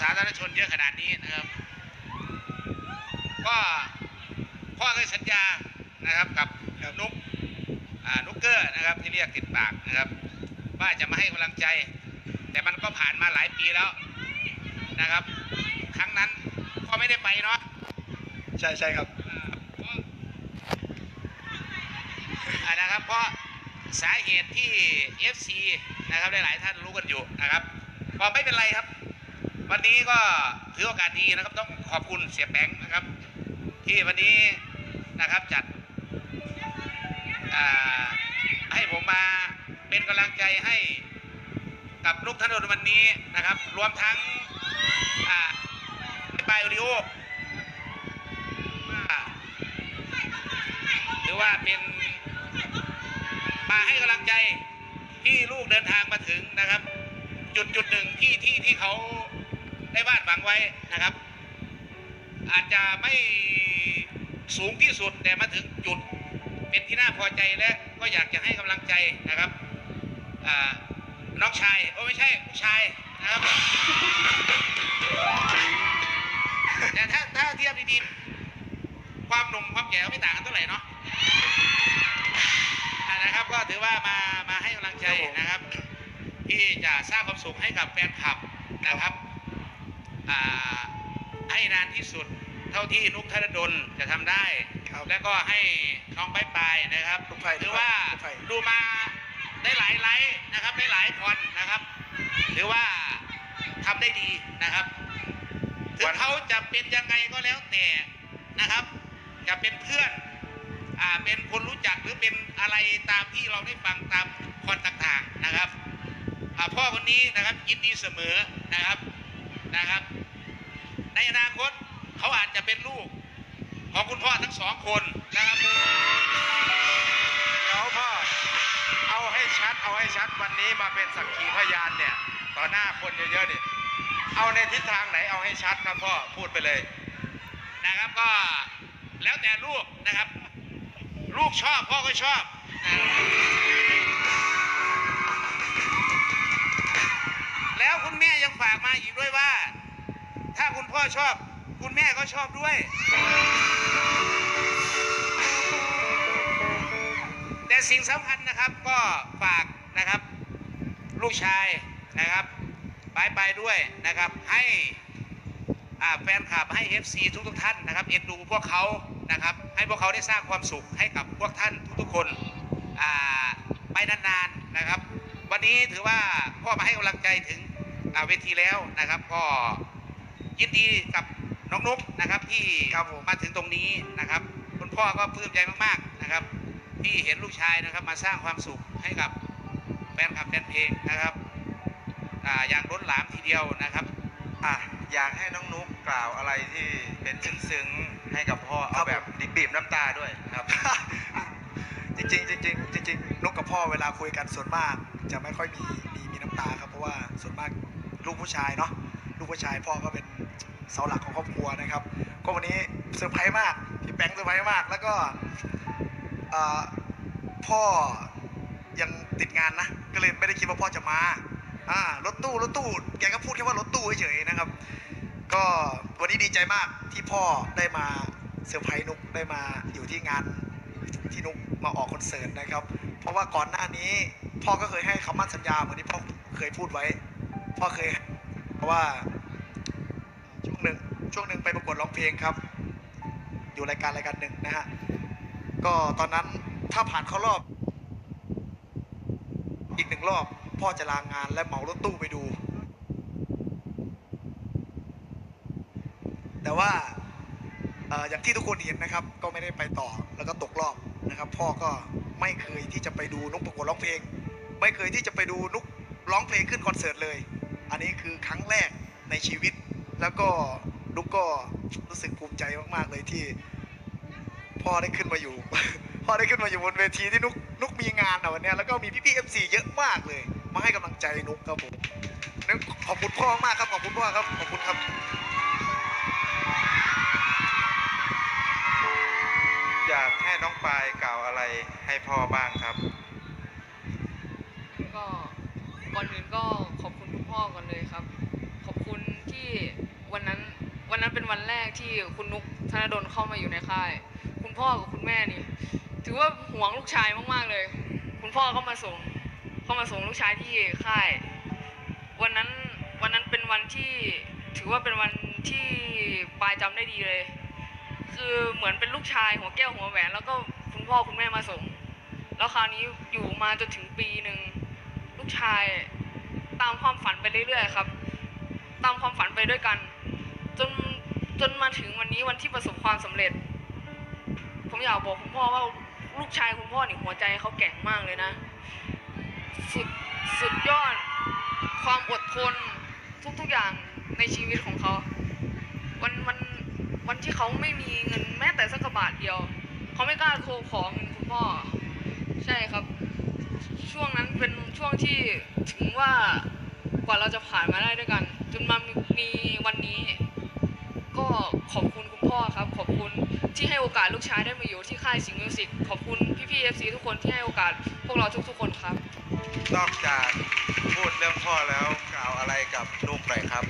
สาธารณชนเยอะขนาดนี้นะครับ ก็พ่อเคยสัญญานะครับกับนุกอ่านุกเกอร์นะครับที่เรียกติดปากนะครับว่าจะมาให้กำลังใจ แต่มันก็ผ่านมาหลายปีแล้วนะครับ ครั้งนั้นพ่อไม่ได้ไปเนาะใช่ใช่ครับอ่านะครับเพราะสาเหตุที่ FC นะครับหลายๆท่านรู้กันอยู่นะครับก็ไม่เป็นไรครับ วันนี้ก็ถือโอกาสดีนะครับ ต้องขอบคุณเสียแบงค์นะครับ ที่วันนี้นะครับจัดให้ผมมาเป็นกำลังใจให้กับลูกถนนวันนี้นะครับ รวมทั้งอ่าปายโอริโอหรือว่าเป็นมาให้กำลังใจที่ลูกเดินทางมาถึงนะครับ จุดจุดหนึ่งที่ที่ที่เขา ได้วาดหวังไว้นะครับ อาจจะไม่สูงที่สุดแต่มาถึงจุดเป็นที่น่าพอใจและก็อยากจะให้กำลังใจนะครับน้องชายโอ้ไม่ใช่ผู้ชายนะครับแต่ถ้าถ้าเทียบดีๆความหนุ่มความแก่ไม่ต่างกันเท่าไหร่เนาะนะครับก็ถือว่ามามาให้กำลังใจนะครับ ที่จะสร้างความสุขให้กับแฟนคลับนะครับ ให้นานที่สุดเท่าที่นุกธนดลจะทำได้ครับแล้วก็ให้น้องไปปลายๆนะครับลูกไผ่หรือว่าลูกไผ่ดูมาได้หลายไลฟ์นะครับได้หลายคนนะครับหรือว่าทำได้ดีนะครับถึงเขาจะเป็นยังไงก็แล้วแต่นะครับ จะเป็นเพื่อนอ่าเป็นคนรู้จักหรือเป็นอะไรตามที่เราได้ฟังตามคอนต่างๆนะครับอ่าพ่อคนนี้นะครับยินดีเสมอนะครับ นะครับ ในอนาคตเขาอาจจะเป็นลูกของคุณพ่อทั้งสองคนนะครับ เดี๋ยวพ่อเอาให้ชัดเอาให้ชัดวันนี้มาเป็นสักขีพยานเนี่ย ต่อหน้าคนเยอะๆเนี่เอาในทิศทางไหนเอาให้ชัดครับพ่อพูดไปเลย นะครับก็แล้วแต่ลูกนะครับ ลูกชอบพ่อก็ชอบนะครับแล้วคุณแม่ยังฝาก มาอีกด้วยว่า ถ้าคุณพ่อชอบ คุณแม่ก็ชอบด้วย แต่สิ่งสำคัญนะครับก็ฝากนะครับ ลูกชายนะครับไปไปด้วยนะครับให้แฟนคลับให้ FC ทุกทุกท่านนะครับเอ็นดูพวกเขานะครับ ให้พวกเขาได้สร้างความสุขให้กับพวกท่านทุกๆคนไปนานๆนะครับ วันนี้ถือว่าพ่อมาให้กำลังใจถึง เวทีแล้วนะครับ ก็ยินดีกับน้องนุ๊กนะครับ ที่ครับผมมาถึงตรงนี้นะครับ คุณพ่อก็ปลื้มใจมากๆนะครับ ที่เห็นลูกชายนะครับ มาสร้างความสุขให้กับแฟนคลับแฟนเพลงนะครับอ่าอย่างล้นหลามทีเดียวนะครับ อะอยากให้น้องนุ๊กกล่าวอะไรที่เป็นซึ้งๆให้กับพ่อเอาแบบบีบๆน้ำตาด้วยครับ จริงๆจริงๆจริงๆนุกกับพ่อเวลาคุยกันส่วนมาก จะไม่ค่อยมีมีมีน้ำตาครับเพราะว่าส่วนมาก ลูกผู้ชายเนาะลูกผู้ชายพ่อก็เป็นเสาหลักของครอบครัวนะครับ ก็วันนี้เซอร์ไพรส์มากพี่แบงค์เซอร์ไพรส์มาก แล้วก็พ่อยังติดงานนะ ก็เลยไม่ได้คิดว่าพ่อจะมาอ่ารถตู้รถตู้แกก็พูดแค่ว่ารถตู้เฉยๆนะครับ ก็วันนี้ดีใจมากที่พ่อได้มาเซอร์ไพรส์นุกได้มาอยู่ที่งานที่นุกมาออกคอนเสิร์ตนะครับ เพราะว่าก่อนหน้านี้พ่อก็เคยให้คำมั่นสัญญาเหมือนที่พ่อเคยพูดไว้ พ่อเคยเพราะว่าช่วงหนึ่งช่วงหนึ่งไปประกวดร้องเพลงครับ อยู่รายการรายการหนึ่งนะฮะก็ตอนนั้นถ้าผ่านเข้ารอบ อีกหนึ่งรอบ พ่อจะลางงานและเหมารถตู้ไปดู แต่ว่าอย่างที่ทุกคนเห็นนะครับ ก็ไม่ได้ไปต่อแล้วก็ตกรอบนะครับ พ่อก็ไม่เคยที่จะไปดูนุกประกวดร้องเพลง ไม่เคยที่จะไปดูนุกร้องเพลงขึ้นคอนเสิร์ตเลย อันนี้คือครั้งแรกในชีวิต แล้วก็นุกก็รู้สึกภูมิใจมากๆเลยที่ พ่อได้ขึ้นมาอยู่ พ่อได้ขึ้นมาอยู่บนเวทีที่นุกนุกมีงานอะวันเนี้ยแล้วก็มีพี่ๆเอฟซีเยอะมากเลย มาให้กำลังใจนุกครับผมขอบคุณพ่อมากครับขอบคุณพ่อครับขอบคุณครับอยากให้น้องปายกล่าวอะไรให้พ่อบ้างครับ ก็ก่อนอื่นก็ขอบคุณคุณพ่อก่อนเลยครับ ขอบคุณที่ นั้นเป็นวันแรกที่คุณนุกธนดลเข้ามาอยู่ในค่าย คุณพ่อกับคุณแม่นี่ ถือว่าห่วงลูกชายมากๆเลย คุณพ่อก็มาส่งเข้ามาส่งลูกชายที่ค่าย วันนั้นวันนั้นเป็นวันที่ถือว่าเป็นวันที่ปายจำได้ดีเลย คือเหมือนเป็นลูกชายหัวแก้วหัวแหวน แล้วก็คุณพ่อคุณแม่มาส่ง แล้วคราวนี้อยู่มาจนถึงปีหนึ่งลูกชายตามความฝันไปเรื่อยๆครับ ตามความฝันไปด้วยกัน จน จนมาถึงวันนี้วันที่ประสบความสำเร็จ ผมอยากบอกคุณพ่อว่าลูกชายคุณพ่อนี่หัวใจเขาแกร่งมากเลยนะ สุดสุดยอด ความอดทนทุกๆอย่างในชีวิตของเขาวันวันวันที่เขาไม่มีเงินแม้แต่สักบาทเดียว เขาไม่กล้าโทรขอเงินคุณพ่อ ใช่ครับ ช่วงนั้นเป็นช่วงที่ถึงว่ากว่าเราจะผ่านมาได้ด้วยกัน จนมามีวันนี้ ก็ขอบคุณคุณพ่อครับ ขอบคุณที่ให้โอกาสลูกชายได้มาอยู่ที่ค่ายสิงห์มิวสิกขอบคุณพี่ๆเอฟซีทุกคนที่ให้โอกาสพวกเราทุกๆคนครับ นอกจากพูดเรื่องพ่อแล้วกล่าวอะไรกับลูกหน่อยครับ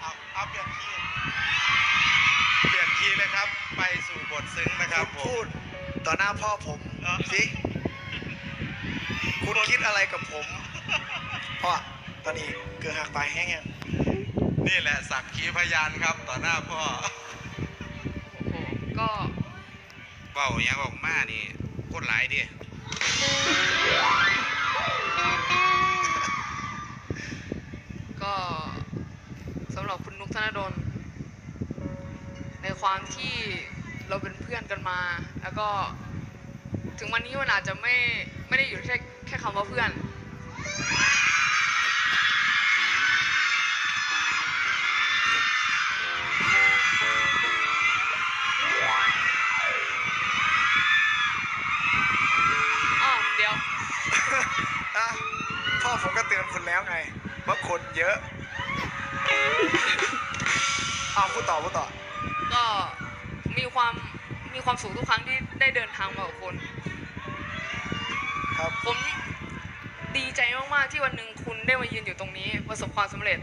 เอาเอาเปลี่ยนที่เปลี่ยนคีย์เลยครับ ไปสู่บทซึ้งนะครับผม พูดต่อหน้าพ่อผมเออสิคุณคิดอะไรกับผม พ่อตอนนี้เกิดหักไปแห้งยัง นี่แหละสักขีพยานครับ ต่อหน้าพ่อโอ้โหก็เบาอย่างออกมานี่คนหลายดิก็สำหรับคุณนุกธนดลในความที่เราเป็นเพื่อนกันมา แล้วก็ถึงวันนี้มันอาจจะไม่ไม่ได้อยู่แค่แค่คำว่าเพื่อน พ่อผมก็เตือนคุณแล้วไง ว่าคนเยอะเอาพูดต่อพูดต่อ ก็มีความมีความสุขทุกครั้งที่ได้เดินทางมากับคุณครับ ผมดีใจมาก ๆ ที่วันหนึ่งคุณได้มายืนอยู่ตรงนี้ ประสบความสำเร็จ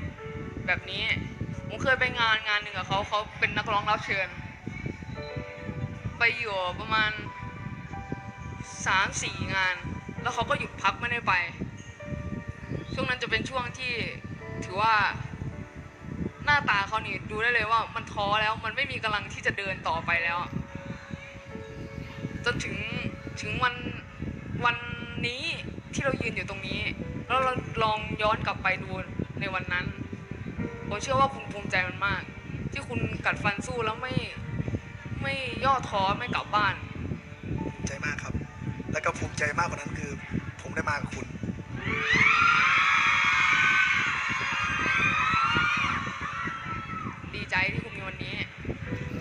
แบบนี้ ผมเคยไปงานงานหนึ่งกับเขาเขาเป็นนักร้องรับเชิญ ไปอยู่ประมาณสามสี่งาน แล้วเขาก็หยุดพักไม่ได้ไป ช่วงนั้นจะเป็นช่วงที่ถือว่าหน้าตาเขานี่ดูได้เลยว่ามันท้อแล้วมันไม่มีกำลังที่จะเดินต่อไปแล้ว จนถึงถึงวันวันนี้ที่เรายืนอยู่ตรงนี้ แล้วเราลองย้อนกลับไปดูในวันนั้นผมเชื่อว่าคุณภูมิใจมันมาก ที่คุณกัดฟันสู้แล้วไม่ไม่ย่อท้อไม่กลับบ้านภูมิใจมากครับ แล้วก็ภูมิใจมากกว่านั้นคือ ผมได้มากับคุณ ดีใจที่คุณมี วันนี้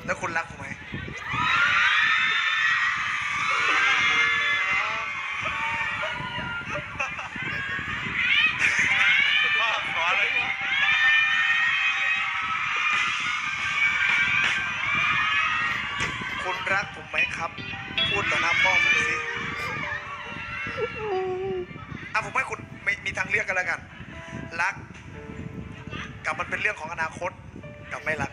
แล้วคุณรักผมไหมพ่อขอเลยคุณรักผมไหมครับ พูดต่อหน้าพ่อผมสิอะผมให้คุณมีมีทางเลือกกันแล้วกัน รัก กับมันเป็นเรื่องของอนาคต กับไม่รัก